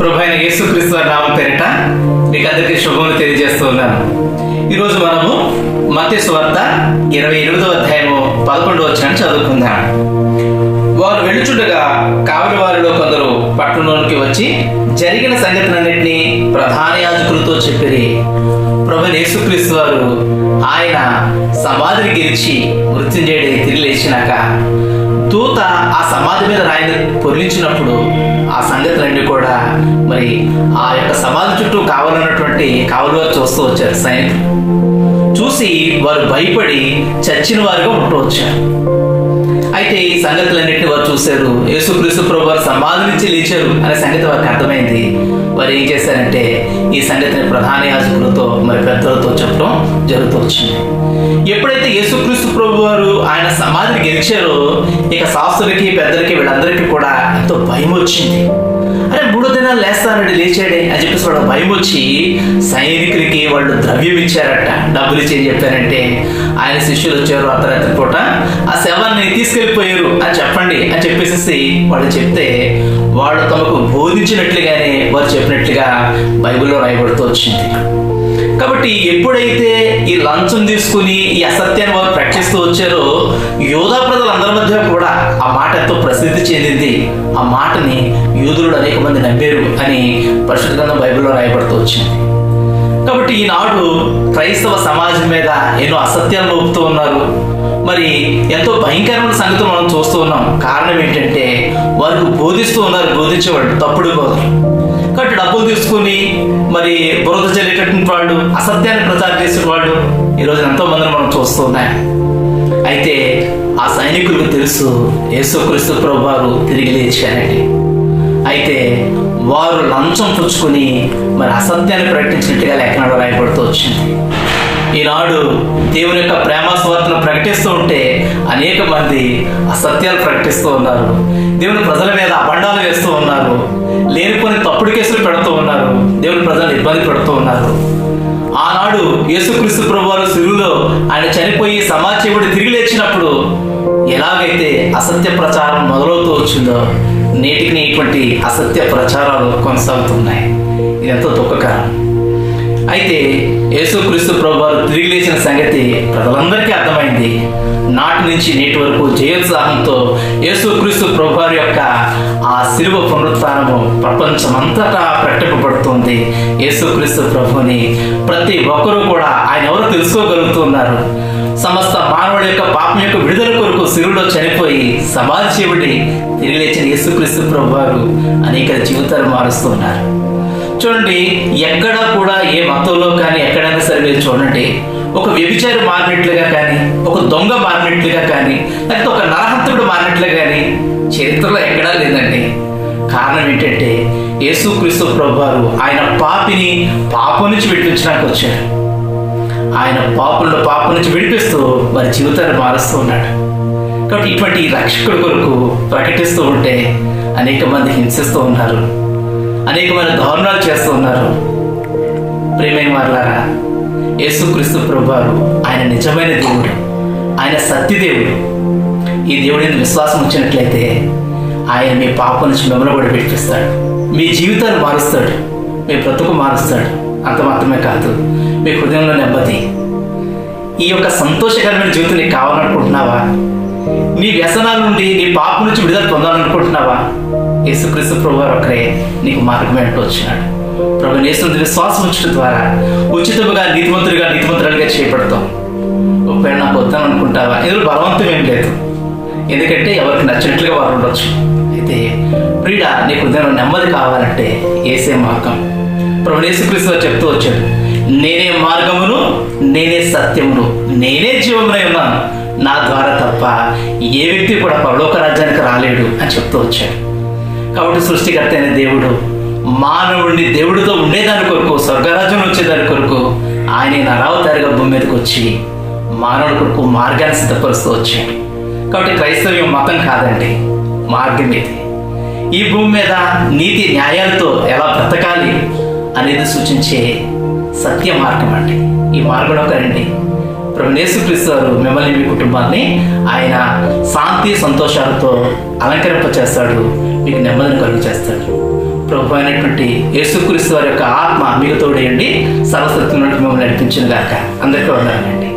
ప్రభు యేసుక్రీస్తు వారి నామం పేరిట మీకు అందరికీ శుభములు తెలియజేస్తూ ఉన్నాను ఈరోజు మనము మత్య సువార్త ఇరవై ఎనిమిదో అధ్యాయము పదకొండు వచ్చిన చదువుకుందాం. వారు వెళ్ళుచుండగా కావలి వారిలో కొందరు పట్టణంలోనికి వచ్చి జరిగిన సంగతులన్నింటినీ ప్రధాన యాజకులతో చెప్పిరి. ప్రభు యేసుక్రీస్తు వారు ఆయన సమాధిని గెలిచి మృత్యుంజయుడి తిరిగి లేచినాక తూత ఆ సమాధి మీద రాయిని పొరిలించినప్పుడు ఆ సంగతులన్నీ కూడా మరి ఆ యొక్క సమాధి చుట్టూ కావాలన్నటువంటి కావలి వారు చూస్తూ వచ్చారు. సైనికులు చూసి వారు భయపడి చచ్చిన వారుగా ఉంటూ వచ్చారు. అయితే ఈ సంగతులన్నింటినీ వారు చూశారు. యేసుక్రీస్తు ప్రభు వారు సమాధి నుంచి లేచారు అనే సంగతి వారికి అర్థమైంది. వారు ఏం చేశారంటే ఈ సంగతిని ప్రధాన యాజకులతో మరి పెద్దలతో చెప్పడం జరుగుతూ వచ్చింది. ఎప్పుడైతే యేసుక్రీస్తు ప్రభు వారు ఆయన సమాధిని గెలిచారో ఇక శాస్త్రులకి పెద్దలకి వీళ్ళందరికీ కూడా ఎంతో భయం వచ్చింది. దినాలు లేచాడే అని చెప్పేసి వాడు భయం వచ్చి సైనికులకి వాళ్ళు ద్రవ్యం ఇచ్చారట. డబ్బులు ఇచ్చి చెప్పారంటే ఆయన శిష్యులు వచ్చారు అర్ధరాత్రి పూట. ఆ శవాన్ని తీసుకెళ్ళిపోయారు అని చెప్పండి అని చెప్పేసి వాళ్ళు చెప్తే వాళ్ళు తమకు బోధించినట్లుగానే వారు చెప్పినట్లుగా బైబిల్లో రాయబడుతూ వచ్చింది. కాబట్టి ఎప్పుడైతే ఈ లంచం తీసుకుని ఈ అసత్యాన్ని వారు ప్రకటిస్తూ వచ్చారో యోధా ప్రజలందరి మధ్య కూడా ఆ మాట ఎంతో ప్రసిద్ధి చెందింది. ఆ మాటని యూదులు అనేక మంది నమ్మారు అని పరిశుద్ధ గ్రంథం బైబిల్లో రాయబడుతూ వచ్చింది. కాబట్టి ఈనాడు క్రైస్తవ సమాజం మీద ఎన్నో అసత్యాలు మోపుతూ ఉన్నారు. మరి ఎంతో భయంకరమైన సంగతులు మనం చూస్తూ ఉన్నాం. కారణం ఏంటంటే వారికి బోధిస్తూ ఉన్నారు బోధించేవాళ్ళు తప్పుడు బోధలు. కాబట్టి డబ్బులు తీసుకుని మరి బురద చెల్లేటటువంటి వాళ్ళు అసత్యాన్ని ప్రచారం చేసిన వాళ్ళు ఈరోజు ఎంతో మందిని మనం చూస్తూ ఉన్నాం అయితే ఆ సైనికులకు తెలుసు యేసుక్రీస్తు ప్రభు వారు తిరిగి లేచారని అయితే వారు లంచం పుచ్చుకొని మరి అసత్యాన్ని ప్రకటించినట్టుగా లేఖనాలు రాయబడుతూ వచ్చింది. ఈనాడు దేవుని యొక్క ప్రేమ స్వార్థను ప్రకటిస్తూ ఉంటే అనేక మంది అసత్యాలు ప్రకటిస్తూ ఉన్నారు. దేవుని ప్రజల మీద అబండాలు వేస్తూ ఉన్నారు. లేనిపోని తప్పుడు కేసులు పెడుతూ ఉన్నారు. దేవుని ప్రజలు ఇబ్బంది పెడుతూ ఉన్నారు. ఆనాడు యేసుక్రీస్తు ప్రభువారు సిరువులో ఆయన చనిపోయి సమాజీవుడు తిరిగి లేచినప్పుడు ఎలాగైతే అసత్య ప్రచారం మొదలవుతూ వచ్చిందో నేటికి ఇటువంటి అసత్య ప్రచారాలు కొనసాగుతున్నాయి. ఇదంతా ఎంతో దుఃఖకరం. అయితే యేసుక్రీస్తు ప్రభువారు తిరిగి లేచిన సంగతి ప్రజలందరికీ అర్థమైంది. నాటి నుంచి నేటి వరకు జయోత్సాహంతో యేసుక్రీస్తు ప్రభువారి యొక్క ఆ శిలువ పునరుత్నము ప్రపంచమంతటా ప్రకటింపబడుతుంది. యేసుక్రీస్తు ప్రభుని ప్రతి ఒక్కరూ కూడా ఆయన ఎవరు తెలుసుకోగలుగుతున్నారు? సమస్త మానవుడి యొక్క పాపం యొక్క విడుదల కొరకు సిరులో చనిపోయి సమాధి చేయబడి తిరిగి లేచిన యేసుక్రీస్తు ప్రభు వారు అనేక జీవితాలు మారుస్తున్నారు చూడండి ఎక్కడ కూడా ఏ మతంలో కానీ ఎక్కడైనా సరే మీరు చూడండి ఒక వ్యభిచారి మారినట్లుగా కానీ ఒక దొంగ మారినట్లుగా కానీ లేకపోతే ఒక నరహంతుడు మారినట్లుగా కానీ చరిత్రలో ఎక్కడా లేదండి. కారణం ఏంటంటే యేసుక్రీస్తు ప్రభు వారు ఆయన పాపిని పాపం నుంచి విడిపించడానికి వచ్చారు. ఆయన పాపులను పాపం నుంచి విడిపిస్తూ వారి జీవితాన్ని మారుస్తూ ఉన్నాడు. కాబట్టి ఇటువంటి రక్షకుడి కొరకు ప్రకటిస్తూ ఉంటే అనేక మంది హింసిస్తూ ఉన్నారు. అనేకమైన దారుణాలు చేస్తూ ఉన్నారు. ప్రేమైన వారులారా యేసుక్రీస్తు ప్రభువారు ఆయన నిజమైన దేవుడు ఆయన సత్యదేవుడు. ఈ దేవుడి విశ్వాసం వచ్చినట్లయితే ఆయన మీ పాపం నుంచి మిమ్మల్ని కూడా విడిపిస్తాడు. మీ జీవితాన్ని మారుస్తాడు. మీ బ్రతుకు మారుస్తాడు. అంత మాత్రమే కాదు. మీ హృదయంలో నెమ్మది. ఈ యొక్క సంతోషకరమైన జీవితం నీకు కావాలనుకుంటున్నావా? నీ వ్యసనాల నుండి నీ పాపం నుంచి విడుదల పొందాలనుకుంటున్నావా? యేసుక్రీస్తు ప్రభు వారు ఒకరే నీకు మార్గం ఏంటో వచ్చినాడు. ప్రభు యేసు విశ్వాసం ఉంచడం ద్వారా ఉచితముగా నీతిమంతుడిగా నీతిమంతురాలుగా చేపడతాం ఒకవేళ నాకు వద్దాను అనుకుంటావా ఇందులో బలవంతం ఏం లేదు. ఎందుకంటే ఎవరికి నచ్చినట్లుగా వారు ఉండొచ్చు. అయితే ప్రియుడ నీకు హృదయంలో నెమ్మది కావాలంటే ఏసే మార్గం. ప్రభు యేసుక్రీస్తు చెప్తూ వచ్చాడు నేనే మార్గమును నేనే సత్యమును నేనే జీవమునై ఉన్నాను. నా ద్వారా తప్ప ఏ వ్యక్తి కూడా పరలోక రాజ్యానికి రాలేడు అని చెప్తూ వచ్చాడు. కాబట్టి సృష్టికర్త అయిన దేవుడు మానవుడిని దేవుడితో ఉండేదాని కొరకు స్వర్గరాజ్యం వచ్చేదాని కొరకు ఆయన నరావతారిగా భూమి మీదకి వచ్చి మానవుడి కొరకు మార్గాన్ని సిద్ధపరుస్తూ వచ్చాడు. కాబట్టి క్రైస్తవ్యం మతం కాదండి మార్గం ఇది. ఈ భూమి మీద నీతి న్యాయాలతో ఎలా బ్రతకాలి అనేది సూచించే సత్య మార్గం అండి. ఈ మార్గం రండి. ప్రభు యేసుక్రీస్తు వారు మిమ్మల్ని మీ కుటుంబాన్ని ఆయన శాంతి సంతోషాలతో అలంకరింప చేస్తాడు మీకు నెమ్మదిని కలుగు చేస్తాడు ప్రభు అయినటువంటి యేసుక్రీస్తు వారి యొక్క ఆత్మ మీకు తోడేయండి సర్వసత్వం నుండి మిమ్మల్ని నడిపించిన గాక. అందరికీ ఉండాలండి